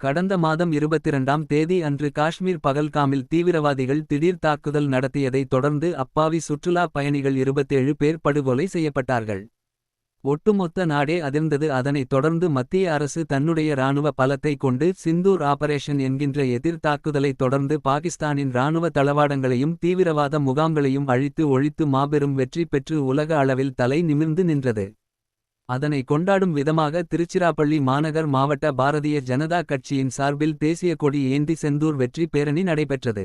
கடந்த மாதம் 22ஆம் தேதி அன்று காஷ்மீர் பகல்காமில் தீவிரவாதிகள் திடீர் தாக்குதல் நடத்தியதை தொடர்ந்து அப்பாவி சுற்றுலா பயணிகள் 27 பேர் படுகொலை செய்யப்பட்டார்கள். ஒட்டுமொத்த நாடே அதிர்ந்தது அதனைத் தொடர்ந்து மத்திய அரசு தன்னுடைய இராணுவ பலத்தை கொண்டு சிந்தூர் ஆபரேஷன் என்கின்ற எதிர் தாக்குதலை தொடர்ந்து பாகிஸ்தானின் இராணுவ தளவாடங்களையும் தீவிரவாத முகாம்களையும் அழித்து ஒழித்து மாபெரும் வெற்றி பெற்று உலக அளவில் தலை நிமிர்ந்து நின்றது. அதனை கொண்டாடும் விதமாக திருச்சிராப்பள்ளி மாநகர் மாவட்ட பாரதிய ஜனதா கட்சியின் சார்பில் தேசிய கொடி ஏந்தி செந்தூர் வெற்றி பேரணி நடைபெற்றது.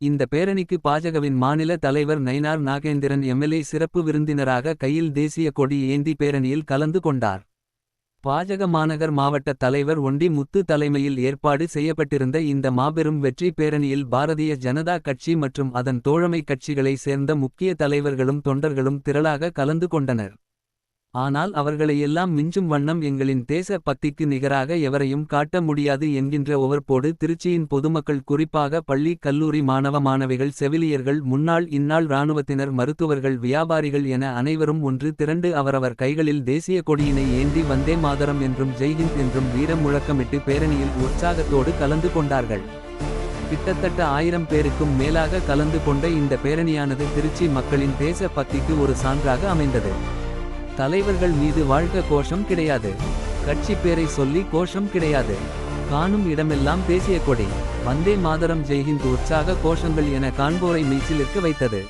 இந்த பேரணிக்கு பாஜகவின் மாநில தலைவர் நயினார் நாகேந்திரன் எம்எல்ஏ சிறப்பு விருந்தினராக கையில் தேசிய கொடி ஏந்தி பேரணியில் கலந்து கொண்டார். பாஜக மாநகர் மாவட்ட தலைவர் ஒண்டி முத்து தலைமையில் ஏற்பாடு செய்யப்பட்டிருந்த இந்த மாபெரும் வெற்றி பேரணியில் பாரதிய ஜனதா கட்சி மற்றும் அதன் தோழமை கட்சிகளை சேர்ந்த முக்கிய தலைவர்களும் தொண்டர்களும் திரளாக கலந்து கொண்டனர். ஆனால் அவர்களையெல்லாம் மிஞ்சும் வண்ணம் எங்களின் தேச பக்திக்கு நிகராக எவரையும் காட்ட முடியாது என்கின்ற ஒவர்ப்போடு திருச்சியின் பொதுமக்கள் குறிப்பாக பள்ளி கல்லூரி மாணவ மாணவிகள் செவிலியர்கள் முன்னாள் இந்நாள் இராணுவத்தினர் மருத்துவர்கள் வியாபாரிகள் என அனைவரும் ஒன்று திரண்டு அவரவர் கைகளில் தேசிய கொடியினை ஏந்தி வந்தே மாதரம் என்றும் ஜெய்ஹிந்த் என்றும் வீரம் முழக்கமிட்டு பேரணியில் உற்சாகத்தோடு கலந்து கொண்டார்கள். கிட்டத்தட்ட ஆயிரம் பேருக்கும் மேலாக கலந்து கொண்ட இந்த பேரணியானது திருச்சி மக்களின் தேச பக்திக்கு ஒரு சான்றாக அமைந்தது. தலைவர்கள் மீது வாழ்க கோஷம் கிடையாது. கட்சி பேரை சொல்லி கோஷம் கிடையாது. காணும் இடமெல்லாம் பேசிய கொடி. வந்தே மாதரம் ஜெய்ஹிந்த் உற்சாக கோஷங்கள் என காண்போரை மெய்சிலிர்க்க வைத்தது.